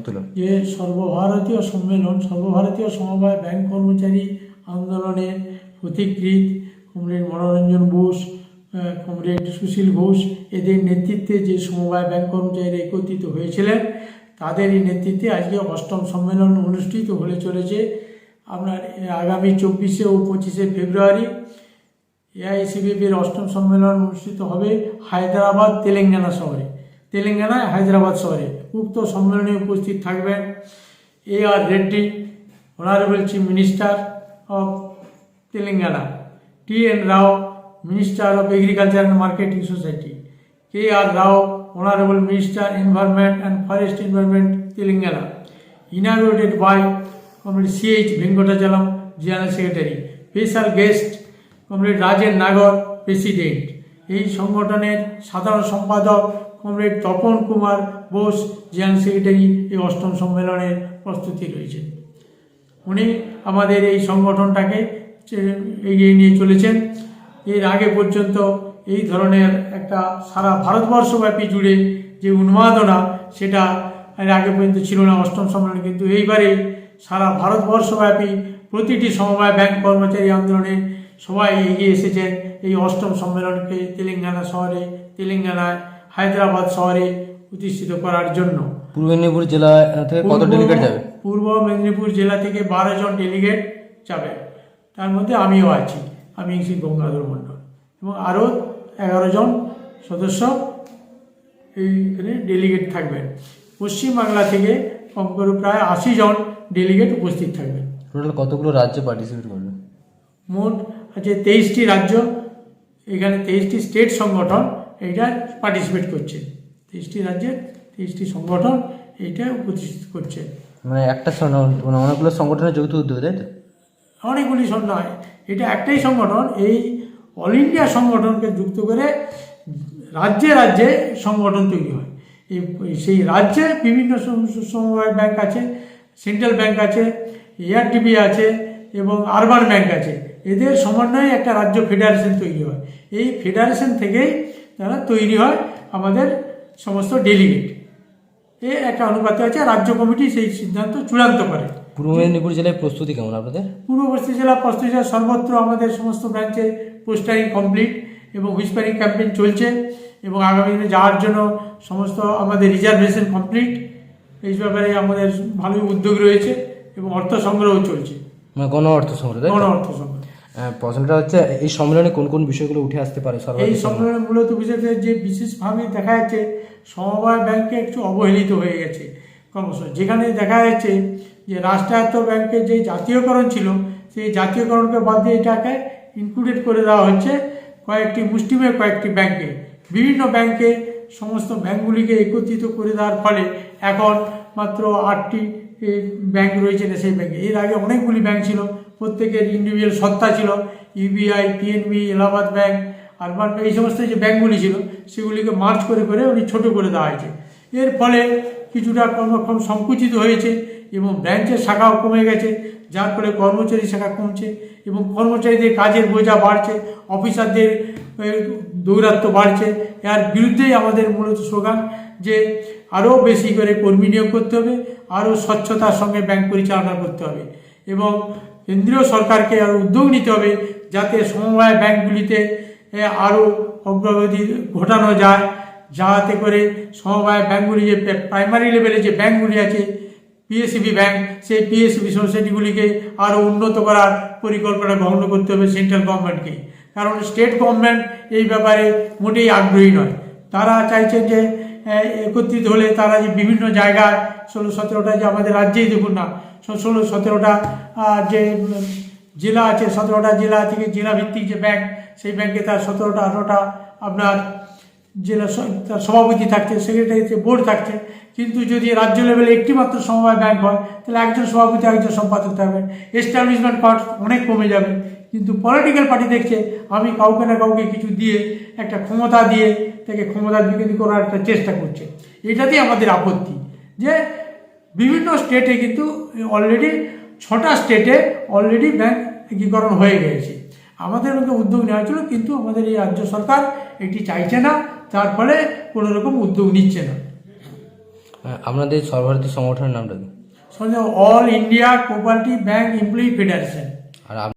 তুলুন যে সর্বভারতীয় সম্মেলন সর্বভারতীয় সমবায় ব্যাংক কর্মচারী আন্দোলনের পথিকৃৎ কমরেড মনোরঞ্জন বোস কমরেড সুশীল ঘোষ এদের নেতৃত্বে যে সমবায় ব্যাংক কর্মচারীরা একত্রিত হয়েছিলেন তাদেরই নেতৃত্বে আজকে অষ্টম সম্মেলন অনুষ্ঠিত হলে চলেছে আপনার আগামী চব্বিশে ও পঁচিশে ফেব্রুয়ারি এআইসিবিবির অষ্টম সম্মেলন অনুষ্ঠিত হবে হায়দ্রাবাদ তেলেঙ্গানা শহরে তেলেঙ্গানায় হায়দ্রাবাদ শহরে উক্ত সম্মেলনে উপস্থিত থাকবেন A R Reddy honourable chief minister of Telangana T N Rao minister of agriculture and marketing society K R Rao honourable minister environment and forest environment Telangana inaugurated by Comrade C.H. Venkotachalam, General Secretary. Special guest, Comrade Rajen Nagor, President. এই সংগঠনের সাধারণ সম্পাদক comrade Tapan Kumar Bose general secretary এই অষ্টম সম্মেলনের প্রস্তুতি রয়েছে। উনি আমাদের এই সংগঠনটাকে এগিয়ে নিয়ে চলেছেন। এর আগে পর্যন্ত এই ধরনের একটা সারা ভারতবর্ষব্যাপী জুড়ে যে উন্মাদনা, সেটা এর আগে পর্যন্ত ছিল না, অষ্টম সম্মেলনে। কিন্তু এইবারে সারা ভারতবর্ষব্যাপী প্রতিটি সমবায় ব্যাংক কর্মচারী আন্দোলনে সবাই এগিয়ে এসেছেন। এই অষ্টম সম্মেলনকে তেলেঙ্গানা শহরে, তেলেঙ্গানায় হায়দ্রাবাদ শহরে প্রতিষ্ঠিত করার জন্য। পূর্ব মেদিনীপুর জেলা থেকে কত পূর্ব- ডেলিগেট যাবে? পূর্ব মেদিনীপুর জেলা থেকে বারো জন ডেলিগেট যাবে। তার মধ্যে আমিও আছি। আমি শ্রী গঙ্গাধর মণ্ডল এবং আরও এগারো জন সদস্য এইখানে ডেলিগেট থাকবেন। পশ্চিমবাংলা থেকে কম করে প্রায় আশি জন ডেলিগেট উপস্থিত থাকবেন। টোটাল কতগুলো রাজ্য পার্টিসিপেট করবে? মোট আছে তেইশটি রাজ্য। এখানে তেইশটি স্টেট সংগঠন এইটা পার্টিসিপেট করছে। তেইশটি রাজ্যের তেইশটি সংগঠন এইটা প্রতিষ্ঠিত করছে। মানে একটা মানে অনেকগুলো সংগঠনের যৌথ উদ্যোগ তাই তো? অনেকগুলি নয় এটা একটাই সংগঠন এই অল ইন্ডিয়া সংগঠনকে যুক্ত করে রাজ্যে রাজ্যে সংগঠন তৈরি হয়। এই সেই রাজ্যে বিভিন্ন সমবায় ব্যাংক আছে সেন্ট্রাল ব্যাংক আছে এআরটিবি আছে এবং আরবান ব্যাংক আছে। এদের সমন্বয়ে একটা রাজ্য ফেডারেশন তৈরি হয়। এই ফেডারেশন থেকেই তারা তৈরি হয় আমাদের সমস্ত ডেলিগেট এ একটা অনুপাতে আছে রাজ্য কমিটি সেই সিদ্ধান্ত চূড়ান্ত করে। পূর্ব মেদিনীপুর জেলায় প্রস্তুতি কেমন আপনাদের? পূর্ববর্তী জেলা প্রস্তুতি সর্বত্র আমাদের সমস্ত ব্রাঞ্চে পোস্টারিং কমপ্লিট এবং হুইসপারিং ক্যাম্পেইন চলছে এবং আগামী দিনে যাওয়ার জন্য সমস্ত আমাদের রিজার্ভেশন কমপ্লিট এই ব্যাপারে আমাদের ভালোই উদ্যোগ রয়েছে এবং অর্থ সংগ্রহ চলছে। মানে গণ অর্থ সংগ্রহ গণ অর্থ সংগ্রহ। প্রশ্নটা হচ্ছে, এই সম্মেলনে কোন কোন বিষয়গুলো উঠে আসতে পারে এই সম্মেলনে মূলত বিষয়টা যে বিশেষভাবে দেখা যাচ্ছে, সমবায় ব্যাংকে একটু অবহেলিত হয়ে গেছে। ক্রমশ যেখানে দেখা যাচ্ছে যে রাষ্ট্রায়ত্ত ব্যাংকের যে জাতীয়করণ ছিল, সেই জাতীয়করণকে বাদ দিয়ে এটাকে ইনক্লুডেড করে দেওয়া হচ্ছে কয়েকটি মুষ্টিমেয় কয়েকটি ব্যাংকে। বিভিন্ন ব্যাংকে সমস্ত ব্যাংকগুলিকে একত্রিত করে দেওয়ার ফলে এখন মাত্র আটটি ব্যাংক রয়েছে সেই ব্যাংকে। এর আগে অনেকগুলি ব্যাংক ছিল প্রত্যেকের ইন্ডিভিজুয়াল সত্তা ছিল UBI PNB Allahabad bank urban এই সমস্ত যে ব্যাংকগুলি ছিল সেগুলিকে মার্চ করে করে উনি ছোট করে দেওয়া হয়েছে। এর ফলে কিছুটা কর্মক্ষম সংকুচিত হয়েছে এবং ব্রাঞ্চের শাখাও কমে গেছে যার ফলে কর্মচারী শাখা কমছে এবং কর্মচারীদের কাজের বোঝা বাড়ছে অফিসারদের এ, দৌরাত্ম্য বাড়ছে। এর বিরুদ্ধেই আমাদের মূলত স্লোগান যে আরও বেশি করে কর্মী নিয়োগ করতে হবে আরও স্বচ্ছতার সঙ্গে ব্যাংক পরিচালনা করতে হবে এবং কেন্দ্রীয় সরকারকে আরও উদ্যোগ নিতে হবে যাতে সমবায় ব্যাংকগুলিতে আরও অগ্রগতি ঘটানো যায়, যাতে করে সমবায় ব্যাংকগুলি যে প্রাইমারি লেভেলে যে ব্যাংকগুলি আছে পিএসসিবি ব্যাংক, সেই পিএসসিবি সোসাইটিগুলিকে আরও উন্নত করার পরিকল্পনা গ্রহণ করতে হবে সেন্ট্রাল গভর্নমেন্টকে। কারণ স্টেট গভর্নমেন্ট এই ব্যাপারে মোটেই আগ্রহী নয়। তারা চাইছেন যে একত্রিত হলে তারা যে বিভিন্ন জায়গায় ষোলো, সতেরোটা যে আমাদের রাজ্যেই দেখুন না ষোলো, সতেরোটা যে, জেলা আছে, সতেরোটা জেলা থেকে জেলা ভিত্তিক যে ব্যাংক সেই ব্যাংকে তার সতেরোটা, আঠেরোটা আপনার জেলা তার সভাপতি থাকছে সেক্রেটারিতে বোর্ড থাকছে। কিন্তু যদি রাজ্য লেভেলে একটি মাত্র সমবায় ব্যাংক হয়, তাহলে একজন সভাপতি, একজন সম্পাদক থাকবেন। এস্টাবলিশমেন্ট কস্ট অনেক কমে যাবে। কিন্তু পলিটিক্যাল পার্টি দেখছে আমি কাউকে না কাউকে কিছু দিয়ে একটা ক্ষমতা দিয়ে তাকে ক্ষমতা বিকেন্দ্রী করার একটা চেষ্টা করছে। এটাতেই আমাদের আপত্তি। যে বিভিন্ন স্টেটে কিন্তু অলরেডি ছটা স্টেটে অলরেডি ব্যাংক একীকরণ হয়ে গেছে আমাদের মধ্যে উদ্যোগ নেওয়া ছিল কিন্তু আমাদের এই রাজ্য সরকার এটি চাইছে না তার ফলে কোনো রকম উদ্যোগ নিচ্ছে না। আপনাদের সর্বভারতীয় সংগঠনের নামটা কি? All India cooperative bank employee federation আর